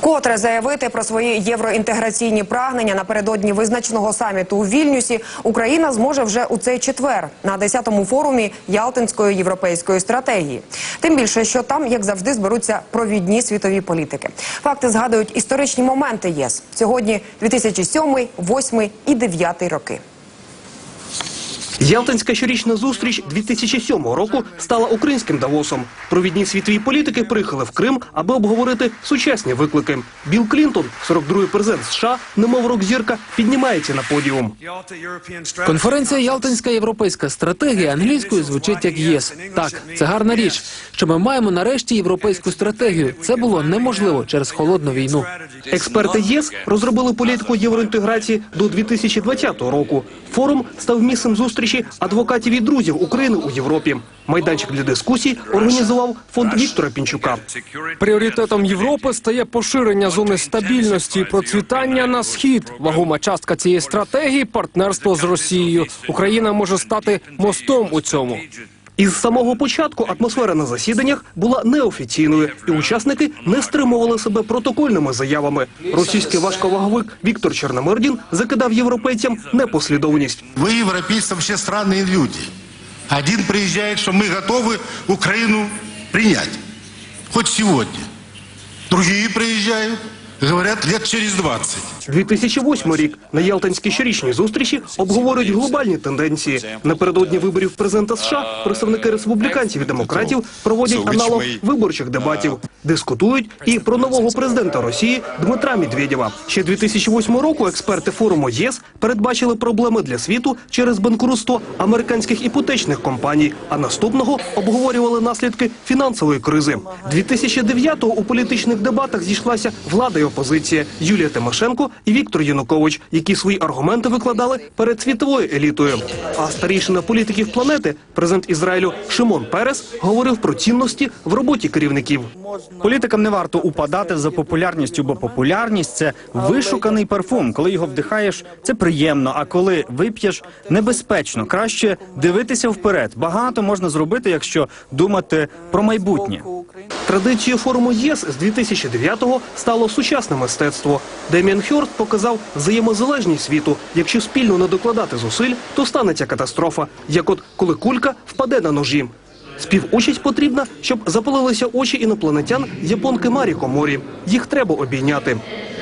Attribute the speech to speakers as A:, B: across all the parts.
A: Котре заявити про свої євроінтеграційні прагнення напередодні визначеного саміту у Вільнюсі Україна зможе вже у цей четвер на 10-му форумі Ялтинської європейської стратегії. Тим більше, що там, як завжди, зберуться провідні світові політики. Факти згадують історичні моменти ЄС сьогодні 2007, 2008 і 2009 роки.
B: Ялтинська щорічна зустріч 2007 року стала українським Давосом. Провідні світові політики приїхали в Крим, аби обговорити сучасні виклики. Білл Клінтон, 42-й президент США, немов рок-зірка, піднімається на подіум.
C: Конференція Ялтинська європейська стратегія англійською звучить як ЄС. Так, це гарна річ, що ми маємо нарешті європейську стратегію. Це було неможливо через холодну війну.
B: Експерти ЄС розробили політику євроінтеграції до 2020 року. Форум став місцем зустрічі адвокатів і друзів України у Європі. Майданчик для дискусій організував фонд Віктора Пінчука.
D: Пріоритетом Європи стає поширення зони стабільності і процвітання на схід. Вагома частка цієї стратегії партнерство з Росією. Україна може стати мостом у цьому.
B: Із самого початку атмосфера на засіданнях була неофіційною, і учасники не стримували себе протокольними заявами. Російський важковаговик Віктор Чорномирдін закидав європейцям непослідовність.
E: Вы, европейцы, вообще странные люди. Один приезжает, что мы готовы Украину принять. Хоть сегодня. Другие приезжают, говорят, лет через 20.
B: 2008 рік на Ялтинській щорічній зустрічі обговорюють глобальні тенденції. Напередодні виборів президента США представники республіканців і демократів проводять аналог виборчих дебатів, дискутують і про нового президента Росії Дмитра Медведєва. Ще 2008 року експерти форуму ЄС передбачили проблеми для світу через банкрутство американських іпотечних компаній. А наступного обговорювали наслідки фінансової кризи. 2009-го у політичних дебатах зійшлася влада опозиція Юлія Тимошенко і Віктор Янукович, які свої аргументи викладали перед світовою елітою. А старішина політиків планети, президент Ізраїлю Шимон Перес, говорив про цінності в роботі керівників.
F: Політикам не варто упадати за популярністю, бо популярність це вишуканий парфум. Коли його вдихаєш, це приємно. А коли вип'єш, небезпечно. Краще дивитися вперед. Багато можна зробити, якщо думати про майбутнє.
B: Традицією форуму ЄС з 2009-го стало сучасне мистецтво. Деміан Хьорст показав взаємозалежність світу. Якщо спільно не докладати зусиль, то станеться катастрофа, як от коли кулька впаде на ножі. Співучасть потрібна, щоб запалилися очі інопланетян японки Маріко Морі. Їх треба обійняти.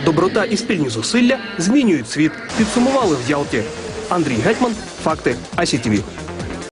B: Доброта і спільні зусилля змінюють світ. Підсумували в Ялті. Андрій Гетьман. Факти АСІТВ.